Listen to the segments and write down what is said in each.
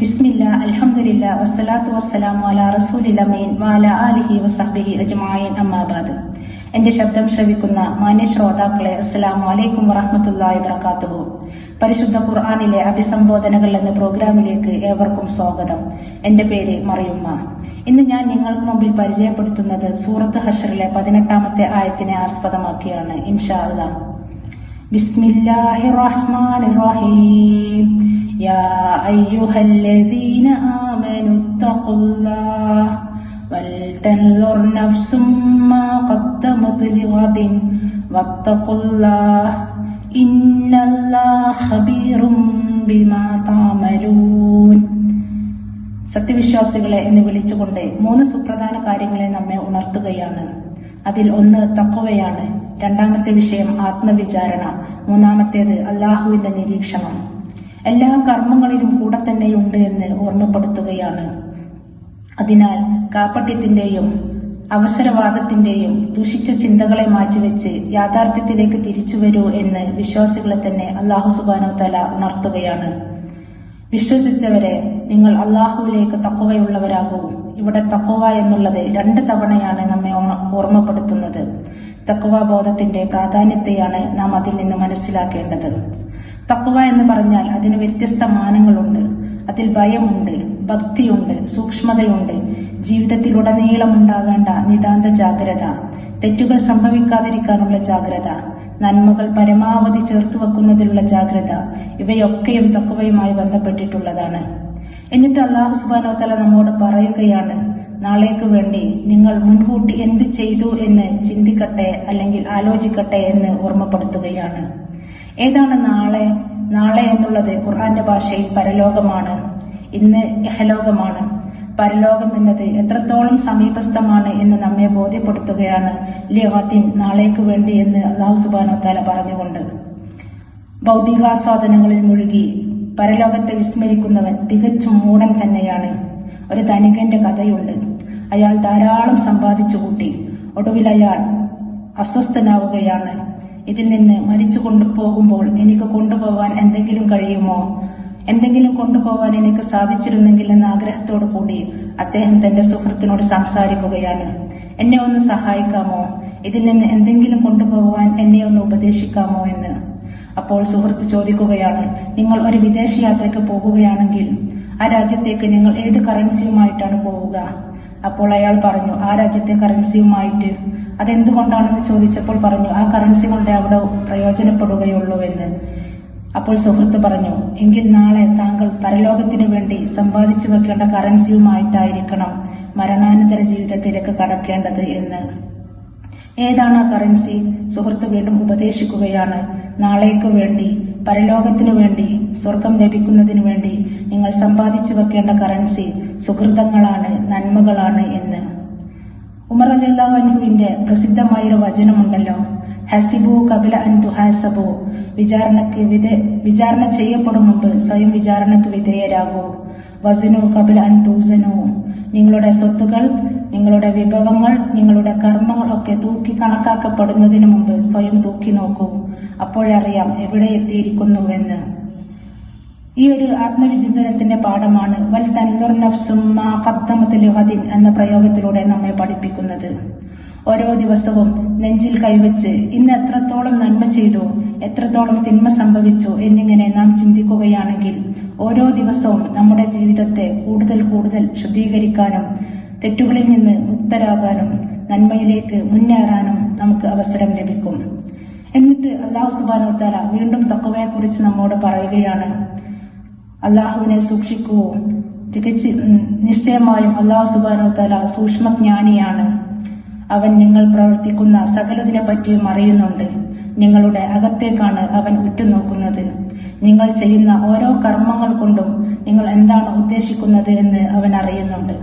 ബിസ്മില്ല അലഹമുല്ല വസ്സലാത്തു വസ്സലാമു അല റസൂലിലമീൻ വാല ആലിഹി വസഹബിഹി അജ്മായൻ അമ്മാബാദ് എന്റെ ശബ്ദം ശ്രവിക്കുന്ന മാന്യ ശ്രോതാക്കളെ അസ്സലാമു അലൈക്കും വറഹമത്തല്ലാഹി വബർക്കാത്തുഹു പരിശുദ്ധ ഖുർആാനിലെ അഭിസംബോധനകൾ എന്ന പ്രോഗ്രാമിലേക്ക് ഏവർക്കും സ്വാഗതം. എന്റെ പേര് മറിയുമ്മ. ഇന്ന് ഞാൻ നിങ്ങൾക്ക് മുമ്പിൽ പരിചയപ്പെടുത്തുന്നത് സൂറത്ത് ഹഷറിലെ പതിനെട്ടാമത്തെ ആയത്തിനെ ആസ്പദമാക്കിയാണ് ഇൻഷാ അള്ളാഹ് ബിസ്മില്ലാഹി റഹ്മാൻ റഹീം. യാ أيها الذين آمنوا اتقوا الله ولتنظر نفس ما قدمت لغد واتقوا الله إن الله خبير بما تعملون സത്യവിശ്വാസികളെ എന്ന് വിളിച്ചുകൊണ്ട് മൂന്ന് സുപ്രധാന കാര്യങ്ങളെ നമ്മെ ഉണർത്തുകയാണ് അതിൽ ഒന്ന് തക്കവയാണ് രണ്ടാമത്തെ വിഷയം ആത്മവിചാരണ മൂന്നാമത്തേത് അള്ളാഹുവിന്റെ നിരീക്ഷണം എല്ലാ കർമ്മങ്ങളിലും കൂടെ തന്നെയുണ്ട് എന്ന് ഓർമ്മപ്പെടുത്തുകയാണ്. അതിനാൽ കാപ്പട്യത്തിന്റെയും അവസരവാദത്തിന്റെയും ദുഷിച്ച ചിന്തകളെ മാറ്റിവെച്ച് യാഥാർത്ഥ്യത്തിലേക്ക് തിരിച്ചു വരൂ എന്ന് വിശ്വാസികളെ തന്നെ അള്ളാഹു സുബാനോ തല ഉണർത്തുകയാണ്. വിശ്വസിച്ചവരെ നിങ്ങൾ അള്ളാഹുവിലേക്ക് തക്കവയുള്ളവരാകൂ. ഇവിടെ തക്കവ എന്നുള്ളത് രണ്ട് തവണയാണ് നമ്മെ ഓർമ്മപ്പെടുത്തുന്നത്. തക്കവ ബോധത്തിന്റെ പ്രാധാന്യത്തെയാണ് നാം അതിൽ നിന്ന് മനസ്സിലാക്കേണ്ടത്. തക്കവ എന്ന് പറഞ്ഞാൽ അതിന് വ്യത്യസ്ത മാനങ്ങളുണ്ട്. അതിൽ ഭയമുണ്ട് ഭക്തിയുണ്ട് സൂക്ഷ്മതയുണ്ട്. ജീവിതത്തിൽ ജീവിതത്തിലുടനീളം ഉണ്ടാവേണ്ട നിതാന്ത ജാഗ്രത തെറ്റുകൾ സംഭവിക്കാതിരിക്കാനുള്ള ജാഗ്രത നന്മകൾ പരമാവധി ചേർത്തു വെക്കുന്നതിലുള്ള ജാഗ്രത ഇവയൊക്കെയും തക്കവയുമായി ബന്ധപ്പെട്ടിട്ടുള്ളതാണ്. എന്നിട്ട് അള്ളാഹു സുബാനോ തല നമ്മോട് പറയുകയാണ് നാളേക്ക് വേണ്ടി നിങ്ങൾ മുൻകൂട്ടി എന്ത് ചെയ്തു എന്ന് ചിന്തിക്കട്ടെ അല്ലെങ്കിൽ ആലോചിക്കട്ടെ എന്ന് ഓർമ്മപ്പെടുത്തുകയാണ്. ഏതാണ് നാളെ? നാളെ എന്നുള്ളത് ഖുർആന്റെ ഭാഷയിൽ പരലോകമാണ്. ഇന്ന് ഇഹലോകമാണ്. പരലോകം എന്നത് എത്രത്തോളം സമീപസ്ഥമാണ് എന്ന് നമ്മെ ബോധ്യപ്പെടുത്തുകയാണ് ലിഹാത്തിൻ നാളേക്ക് വേണ്ടി എന്ന് അള്ളാഹു സുബാനോത്താല താല പറഞ്ഞുകൊണ്ട്. ഭൗതികാസ്വാദനങ്ങളിൽ മുഴുകി പരലോകത്തെ വിസ്മരിക്കുന്നവൻ തികച്ചും മൂടൻ തന്നെയാണ്. ഒരു ധനികന്റെ കഥയുണ്ട്. അയാൾ ധാരാളം സമ്പാദിച്ചു കൂട്ടി ഒടുവിൽ അയാൾ അസ്വസ്ഥനാവുകയാണ്. ഇതിൽ നിന്ന് മരിച്ചു കൊണ്ടുപോകുമ്പോൾ എനിക്ക് കൊണ്ടുപോകാൻ എന്തെങ്കിലും കഴിയുമോ? എന്തെങ്കിലും കൊണ്ടുപോകാൻ എനിക്ക് സാധിച്ചിരുന്നെങ്കിൽ എന്ന ആഗ്രഹത്തോടു കൂടി അദ്ദേഹം തന്റെ സുഹൃത്തിനോട് സംസാരിക്കുകയാണ്. എന്നെ ഒന്ന് സഹായിക്കാമോ? ഇതിൽ നിന്ന് എന്തെങ്കിലും കൊണ്ടുപോകാൻ എന്നെ ഒന്ന് ഉപദേശിക്കാമോ എന്ന്? അപ്പോൾ സുഹൃത്ത് ചോദിക്കുകയാണ്. നിങ്ങൾ ഒരു വിദേശ യാത്രയ്ക്ക് പോകുകയാണെങ്കിൽ ആ രാജ്യത്തേക്ക് നിങ്ങൾ ഏത് കറൻസിയുമായിട്ടാണ് പോവുക? അപ്പോൾ അയാൾ പറഞ്ഞു ആ രാജ്യത്തെ കറൻസിയുമായിട്ട് അതെന്തുകൊണ്ടാണെന്ന് ചോദിച്ചപ്പോൾ പറഞ്ഞു ആ കറൻസി കൊണ്ട് അവിടെ പ്രയോജനപ്പെടുകയുള്ളൂ എന്ന്. അപ്പോൾ സുഹൃത്ത് പറഞ്ഞു എങ്കിൽ നാളെ താങ്കൾ പരലോകത്തിനു വേണ്ടി സമ്പാദിച്ചു വെക്കേണ്ട കറൻസിയുമായിട്ടായിരിക്കണം മരണാനന്തര ജീവിതത്തിലേക്ക് കടക്കേണ്ടത് എന്ന്. ഏതാണ് ആ കറൻസി സുഹൃത്ത് വീണ്ടും ഉപദേശിക്കുകയാണ് നാളേക്ക് വേണ്ടി പരലോകത്തിനു വേണ്ടി സ്വർഗം ലഭിക്കുന്നതിനു വേണ്ടി നിങ്ങൾ സമ്പാദിച്ചു വെക്കേണ്ട കറൻസി സുഹൃതങ്ങളാണ് നന്മകളാണ് എന്ന്. ഉമർ അലിന്റെ പ്രസിദ്ധമായൊരു വചനമുണ്ടല്ലോ ഹസിബു കപില അൻ തുഹാസബു. വിചാരണക്ക് വിധേ വിചാരണ ചെയ്യപ്പെടും മുമ്പ് സ്വയം വിചാരണക്ക് വിധേയരാകൂ. വസനു കപില അൻ തൂസനു. നിങ്ങളുടെ സ്വത്തുകൾ നിങ്ങളുടെ വിഭവങ്ങൾ നിങ്ങളുടെ കർമ്മങ്ങൾ ഒക്കെ തൂക്കി കണക്കാക്കപ്പെടുന്നതിന് മുമ്പ് സ്വയം തൂക്കി നോക്കൂ. അപ്പോഴറിയാം എവിടെ എത്തിയിരിക്കുന്നുവെന്ന്. ഈ ഒരു ആത്മവിചിന്തനത്തിന്റെ പാഠമാണ് വൽ തൻദുർ നഫ്സും എന്ന പ്രയോഗത്തിലൂടെ നമ്മെ പഠിപ്പിക്കുന്നത്. ഓരോ ദിവസവും നെഞ്ചിൽ കൈവച്ച് ഇന്ന് എത്രത്തോളം നന്മ ചെയ്തു എത്രത്തോളം തിന്മ സംഭവിച്ചു എന്നിങ്ങനെ നാം ചിന്തിക്കുകയാണെങ്കിൽ ഓരോ ദിവസവും നമ്മുടെ ജീവിതത്തെ കൂടുതൽ കൂടുതൽ ശുദ്ധീകരിക്കാനും തെറ്റുകളിൽ നിന്ന് മുക്തരാകാനും നന്മയിലേക്ക് മുന്നേറാനും നമുക്ക് അവസരം ലഭിക്കും. എന്നിട്ട് അള്ളാഹു സുബാനോത്താല താല വീണ്ടും തക്കവയെക്കുറിച്ച് നമ്മോട് പറയുകയാണ്. അള്ളാഹുവിനെ സൂക്ഷിക്കൂ. തികച്ച് നിശ്ചയമായും അള്ളാഹു സുബാനോ തല സൂക്ഷ്മജ്ഞാനിയാണ്. അവൻ നിങ്ങൾ പ്രവർത്തിക്കുന്ന സകലതിനെ പറ്റിയും അറിയുന്നുണ്ട്. നിങ്ങളുടെ അകത്തേക്കാണ് അവൻ ഉറ്റുനോക്കുന്നത്. നിങ്ങൾ ചെയ്യുന്ന ഓരോ കർമ്മങ്ങൾ കൊണ്ടും നിങ്ങൾ എന്താണ് ഉദ്ദേശിക്കുന്നത് എന്ന് അവൻ അറിയുന്നുണ്ട്.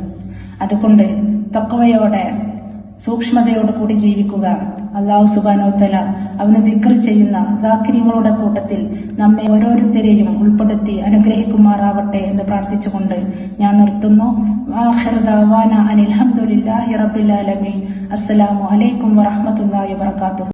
അതുകൊണ്ട് തക്കവയോടെ സൂക്ഷ്മതയോട് കൂടി ജീവിക്കുക. അള്ളാഹു സുബാനോത്തല അവന് ദിക്ർ ചെയ്യുന്ന ദാക്കിര്യങ്ങളുടെ കൂട്ടത്തിൽ നമ്മെ ഓരോരുത്തരെയും ഉൾപ്പെടുത്തി അനുഗ്രഹിക്കുമാറാവട്ടെ എന്ന് പ്രാർത്ഥിച്ചുകൊണ്ട് ഞാൻ നിർത്തുന്നു. ആഖിർ ദഅവാന അനിൽ ഹംദുലില്ലാഹി റബ്ബിൽ ആലമീൻ. അസ്സലാമു അലൈക്കും വറഹ്മത്തുള്ളാഹി വബറകാതുഹു.